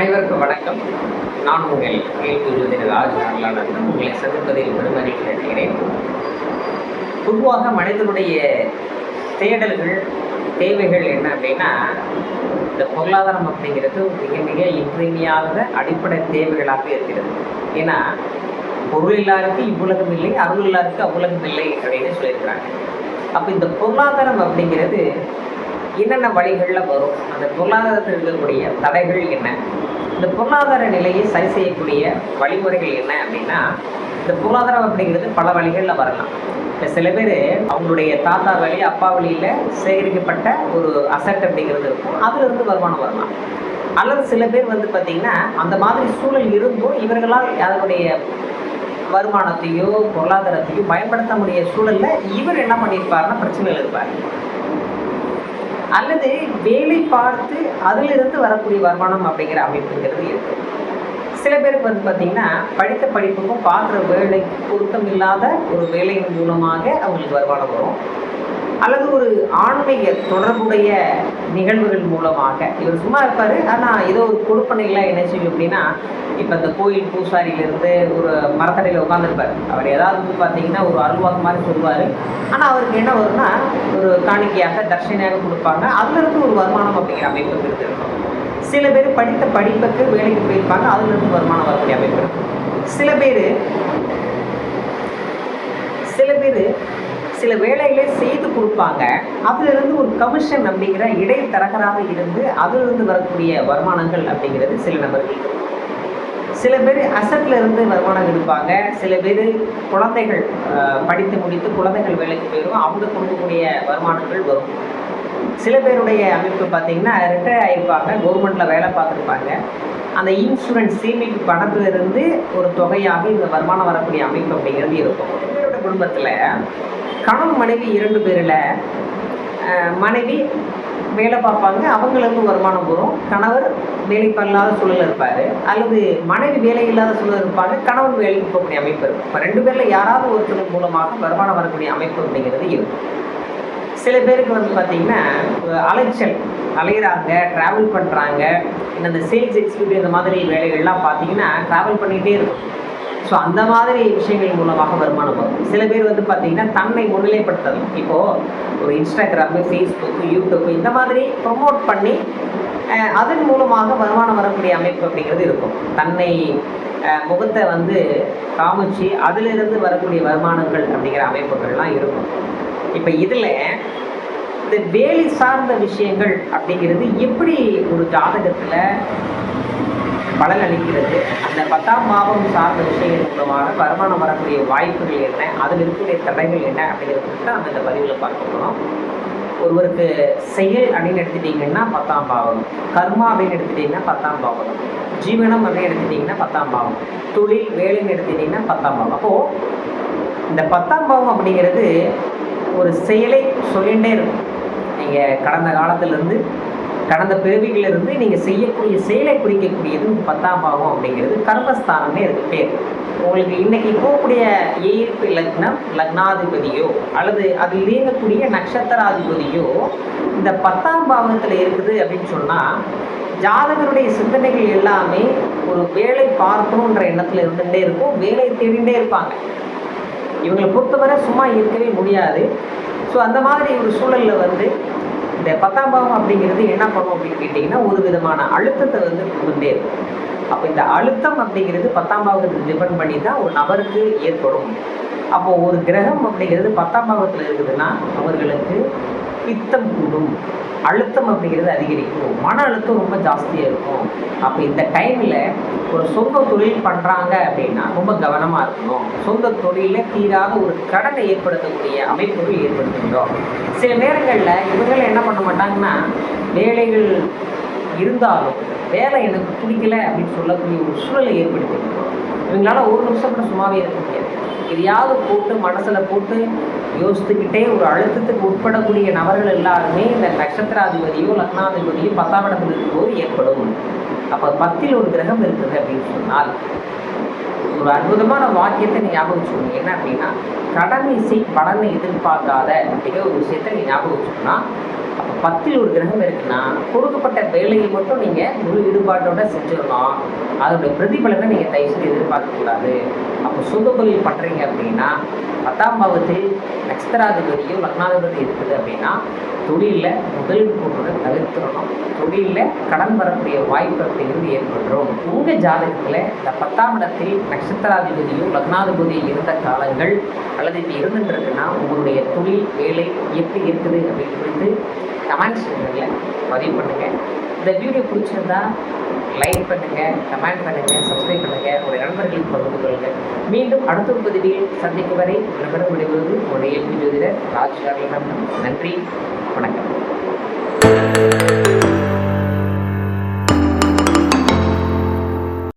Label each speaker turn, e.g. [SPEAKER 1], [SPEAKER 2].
[SPEAKER 1] அனைவருக்கும் வணக்கம். நான் உங்கள் கேள்வி ஜோதிடராஜ் அருளானந்தன் உங்களை சந்திப்பதில் பெருமகிழ்ச்சி அடைகிறேன். பொதுவாக மனிதனுடைய தேடல்கள் தேவைகள் என்ன அப்படின்னா இந்த பொருளாதாரம் அப்படிங்கிறது மிக மிக இன்றியமையாத அடிப்படை தேவைகளாக இருக்கிறது. ஏன்னா பொருள் இல்லாருக்கு இவ்வுலகம் இல்லை அருள் இல்லாருக்கு அவ்வுலகம் இல்லை அப்படின்னு சொல்லியிருக்கிறாங்க. அப்போ இந்த பொருளாதாரம் அப்படிங்கிறது என்னென்ன வழிகளில் வரும்? அந்த பொருளாதாரத்தில் இருக்கக்கூடிய தடைகள் என்ன? இந்த பொருளாதார நிலையை சரி செய்யக்கூடிய வழிமுறைகள் என்ன அப்படின்னா இந்த பொருளாதாரம் அப்படிங்கிறது பல வழிகளில் வரலாம். இப்போ சில பேர் அவங்களுடைய தாத்தா வழி அப்பா வழியில் சேகரிக்கப்பட்ட ஒரு அசட் அப்படிங்கிறது இருக்கும். அதுலேருந்து வருமானம் வரலாம். அல்லது சில பேர் வந்து பார்த்திங்கன்னா அந்த மாதிரி சூழல் இருந்தும் இவர்களால் அதனுடைய வருமானத்தையோ பொருளாதாரத்தையோ பயன்படுத்த முடிய சூழலில் இவர் என்ன பண்ணியிருப்பாருன்னா பிரச்சனைகள் இருப்பார். அல்லது வேலை பார்த்து அதிலிருந்து வரக்கூடிய வருமானம் அப்படிங்கிற அமைப்புங்கிறது இருக்கு. சில பேருக்கு வந்து பார்த்தீங்கன்னா படித்த படிப்புக்கும் பார்க்குற வேலைக்கு பொருத்தம் இல்லாத ஒரு வேலையின் மூலமாக அவங்களுக்கு வருமானம் வரும். அல்லது ஒரு ஆன்மீக தொடர்புடைய நிகழ்வுகள் மூலமாக. இவர் சும்மா இருப்பார் ஆனால் ஏதோ ஒரு கொடுப்பனையில் என்ன செய்யும் அப்படின்னா இப்போ இந்த கோயில் பூசாரியிலேருந்து ஒரு மரத்தடையில் உட்காந்துருப்பார் அவர் ஏதாவது வந்து பார்த்தீங்கன்னா ஒரு அருள்வாக்கு மாதிரி சொல்லுவார். ஆனால் அவருக்கு என்ன வரும்னா ஒரு காணிக்கையாக தர்ஷனையாக கொடுப்பாங்க. அதுலேருந்து ஒரு வருமானம் அப்படிங்கிற அமைப்பு இருக்கும். சில பேர் படித்த படிப்புக்கு வேலைக்கு போயிருப்பாங்க அதுலேருந்து வருமானம் வரக்கூடிய அமைப்பு இருக்கும். சில பேர் சில பேர் சில வேலைகளை செய்து கொடுப்பாங்க. அதிலிருந்து ஒரு கமிஷன் அப்படிங்கிற இடைத்தரகராக இருந்து அதிலிருந்து வரக்கூடிய வருமானங்கள் அப்படிங்கிறது சில நபர்கள். சில பேர் அசட்ல இருந்து வருமானம் எடுப்பாங்க. சில பேர் குழந்தைகள் படித்து முடித்து குழந்தைகள் வேலைக்கு போயிடும் அவங்க கொடுக்கக்கூடிய வருமானங்கள் வரும். சில பேருடைய அமைப்பு பார்த்தீங்கன்னா ரிட்டையர் ஆகிருப்பாங்க கவர்மெண்ட்டில் வேலை பார்த்துருப்பாங்க. அந்த இன்சூரன்ஸ் சேமிப்பு பணத்திலிருந்து ஒரு தொகையாக இந்த வருமானம் வரக்கூடிய அமைப்பு அப்படிங்கிறது இருக்கும். ஒரு குடும்பத்தில் கணவன் மனைவி இரண்டு பேரில் மனைவி வேலை பார்ப்பாங்க அவங்களுக்கு வருமானம் வரும். கணவர் வேலை இல்லாத சூழல் இருப்பார். அல்லது மனைவி வேலை இல்லாத சூழல் இருப்பாங்க கணவர் வேலைக்கு போகக்கூடிய அமைப்பு இருக்கும். இப்போ ரெண்டு பேரில் யாராவது ஒருத்தர் மூலமாக வருமானம் வரக்கூடிய அமைப்பு அப்படிங்கிறது இருக்கும். சில பேருக்கு வந்து பார்த்திங்கன்னா அலைச்சல். அலையிறாங்க ட்ராவல் பண்ணுறாங்க இந்த சேல்ஸ் எக்ஸிக்யூட்டிவ் இந்த மாதிரி வேலைகள்லாம் பார்த்தீங்கன்னா ட்ராவல் பண்ணிகிட்டே இருக்கும். ஸோ அந்த மாதிரி விஷயங்கள் மூலமாக வருமானம் வரும். சில பேர் வந்து பார்த்தீங்கன்னா தன்னை முன்னிலைப்படுத்தலாம் இப்போது ஒரு இன்ஸ்டாகிராமு ஃபேஸ்புக்கு யூடியூப்பு இந்த மாதிரி ப்ரொமோட் பண்ணி அதன் மூலமாக வருமானம் வரக்கூடிய அமைப்பு அப்படிங்கிறது இருக்கும். தன்னை முகத்தை வந்து காமிச்சு அதிலிருந்து வரக்கூடிய வருமானங்கள் அப்படிங்கிற அமைப்புகள்லாம் இருக்கும். இப்போ இதில் இந்த வேலை சார்ந்த விஷயங்கள் அப்படிங்கிறது எப்படி ஒரு ஜாதகத்தில் பலன் அளிக்கிறது. அந்த பத்தாம் பாவம் சார்ந்த விஷயங்கள் மூலமாக வருமானம் வரக்கூடிய வாய்ப்புகள் என்ன? அதில் இருக்கக்கூடிய தடைகள் என்ன? அப்படிங்கிறது தான் நம்ம இந்த பதிவில் பார்க்க போகிறோம் ஒருவருக்கு செயல் அப்படின்னு எடுத்துட்டிங்கன்னா பத்தாம் பாவம். கர்மா அப்படின்னு எடுத்துட்டிங்கன்னா பத்தாம் பாவம். ஜீவனம் அப்படின்னு எடுத்துட்டிங்கன்னா பத்தாம் பாவம். தொழில் வேலைன்னு எடுத்துட்டிங்கன்னா பத்தாம் பாவம். அப்போது இந்த பத்தாம் பாவம் அப்படிங்கிறது ஒரு செயலை சொல்லிகிட்டே இருக்கும். நீங்கள் கடந்த காலத்திலேருந்து கடந்த பிறவிகளிலிருந்து நீங்கள் செய்யக்கூடிய செயலை குறிக்கக்கூடியது பத்தாம் பாவம் அப்படிங்கிறது கர்மஸ்தானமே இருக்கு பேர். உங்களுக்கு இன்னைக்கு போகக்கூடிய ஈர்ப்பு லக்னம் லக்னாதிபதியோ அல்லது அதில் இயங்கக்கூடிய நட்சத்திராதிபதியோ இந்த பத்தாம் பாவத்தில் இருக்குது அப்படின்னு சொன்னால் ஜாதகருடைய சிந்தனைகள் எல்லாமே ஒரு வேலை பார்க்கணுன்ற எண்ணத்தில் இருந்துகிட்டே இருக்கும் வேலை தேடிகிட்டே இருப்பாங்க. இவங்களை பொறுத்தவரை சும்மா இருக்கவே முடியாது. ஸோ அந்த மாதிரி ஒரு சூழலில் வந்து இந்த பத்தாம் பாவம் அப்படிங்கிறது என்ன பண்ணும் அப்படின்னு கேட்டிங்கன்னா ஒரு விதமான அழுத்தத்தை வந்து கொடுத்துட்டே இருக்கும். அப்போ இந்த அழுத்தம் அப்படிங்கிறது பத்தாம் பாவத்தை டிபெண்ட் பண்ணி தான் ஒரு நபருக்கு ஏற்படும். அப்போ ஒரு கிரகம் அப்படிங்கிறது பத்தாம் பாவத்தில் இருக்குதுன்னா அவர்களுக்கு பித்தம் கூடும். அழுத்தம் அப்படிங்கிறது அதிகரிக்கும். மன அழுத்தம் ரொம்ப ஜாஸ்தியாக இருக்கும். அப்போ இந்த டைமில் ஒரு சொந்த தொழில் பண்ணுறாங்க அப்படின்னா ரொம்ப கவனமாக இருக்கணும். சொந்த தொழிலில் தீராத ஒரு கடனை ஏற்படுத்தக்கூடிய அமைப்புகள் ஏற்படுத்துகிறோம். சில நேரங்களில் இவர்கள் என்ன பண்ண மாட்டாங்கன்னா வேலைகள் இருந்தாலும் வேலை எனக்கு பிடிக்கல அப்படின்னு சொல்லக்கூடிய ஒரு சூழலை ஏற்படுத்திருக்கோம் இவங்களால ஒரு நிமிஷம் கூட சும்மாவே இருக்க முடியாது. எதையாவது போட்டு மனசில் போட்டு யோசித்துக்கிட்டே ஒரு அழுத்தத்துக்கு உட்படக்கூடிய நபர்கள் எல்லாருமே இந்த நட்சத்திராதிபதியோ லக்னாதிபதியோ பத்தாம் இடத்துல இருக்கும்போது ஏற்படும். அப்போ பத்தில் ஒரு கிரகம் இருக்குது அப்படின்னு சொன்னால் ஒரு அற்புதமான வாக்கியத்தை நீ ஞாபகம் வச்சுக்கணும். என்ன அப்படின்னா கடமை இசை பலனை எதிர்பார்க்காத அப்படிங்கிற ஒரு விஷயத்தை நீ ஞாபகம் வச்சுக்கணும்னா பத்தில் ஒரு கிரகம் இருக்குன்னா கொடுக்கப்பட்ட வேலையை மட்டும் நீங்கள் முழு ஈடுபாட்டோட செஞ்சிடணும் அதோடைய பிரதிபலனை நீங்கள் தயவுசெய்து எதிர்பார்க்கக்கூடாது அப்போ சொந்த தொழில் பண்ணுறீங்க அப்படின்னா பத்தாம் பாவத்தில் நட்சத்திராதிபதியும் லக்னாதிபதி இருக்குது அப்படின்னா தொழிலில் முதலீடு போடுறதை தவிர்த்துடணும். தொழிலில் கடன் வரக்கூடிய வாய்ப்பு அப்படிங்கிறது ஏற்படுறோம் உங்கள் ஜாதகத்தில் இந்த பத்தாம் இடத்தில் நட்சத்திராதிபதியும் லக்னாதிபதியும் இருந்த காலங்கள் அல்லது இப்போ இருந்துட்டு இருக்குன்னா உங்களுடைய தொழில் வேலை எப்படி இருக்குது அப்படின்னு குறித்து கமெண்ட் செக்ஷனில் பதிவு பண்ணுங்கள் இந்த வீடியோ பிடிச்சிருந்தா லைக் பண்ணுங்கள் கமெண்ட் பண்ணுங்கள் சப்ஸ்கிரைப் பண்ணுங்கள் உங்கள் நண்பர்களுக்கு பகிர்ந்து கொள்ளுங்கள் மீண்டும் அடுத்த ஒரு பதிவில் சந்திக்கும் வரை விளம்பரம் விடுவது உங்களுடைய ஜோதிடர் ராஜ் நன்றி வணக்கம்.